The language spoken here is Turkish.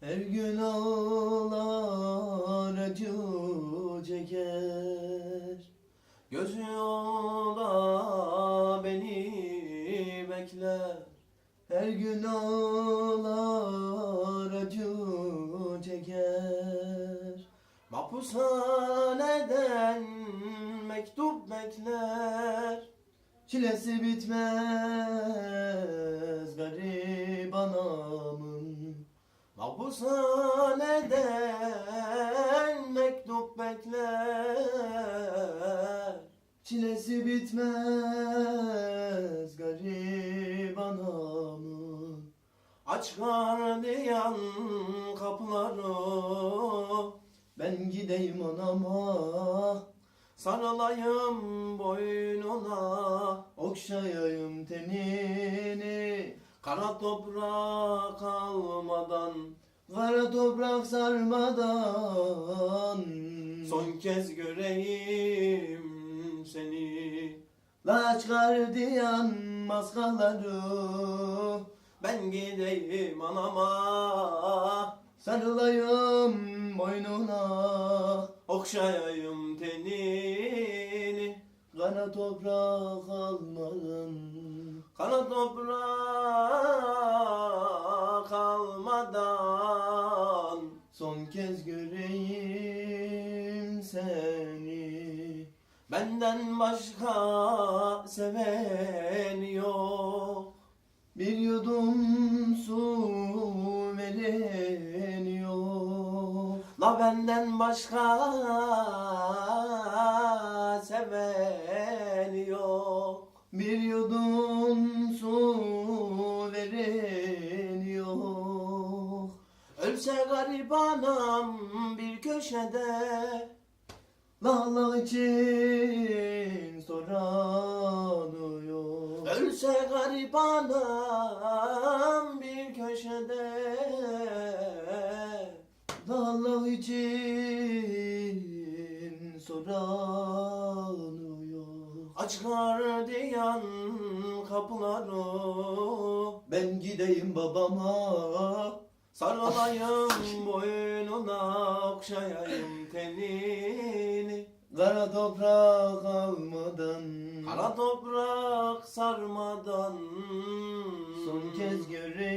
Her gün ağlar acı çeker. Gözü yolda beni bekler. Her gün ağlar acı çeker. Mahpushaneden mektup bekler. Çilesi bitmez garip anamın Mahpushaneden mektup bekler. Çilesi bitmez garip anamın. Aç gardiyan kapıları. Ben gideyim anama. Sarılayım boynuna. Okşayayım tenini. Kara toprak almadan Kara toprak sarmadan Son kez göreyim seni. Laç gardiyan maskaları. Ben gideyim anama. Sarılayım boynuna. Okşayayım tenini. Kara toprak almadan Kara toprak Kez göreyim seni. Benden başka seven yok. Bir yudum su veren yok. La benden başka seven Ölse garip anam bir köşede Lala için soranı yok Ölse garip anam bir köşede Allah için soranı yok Aç gardiyan kapıları Ben gideyim babama Sarılayım boynuna Okşayayım tenini. Kara toprak almadan Kara toprak sarmadan. Son kez göreyim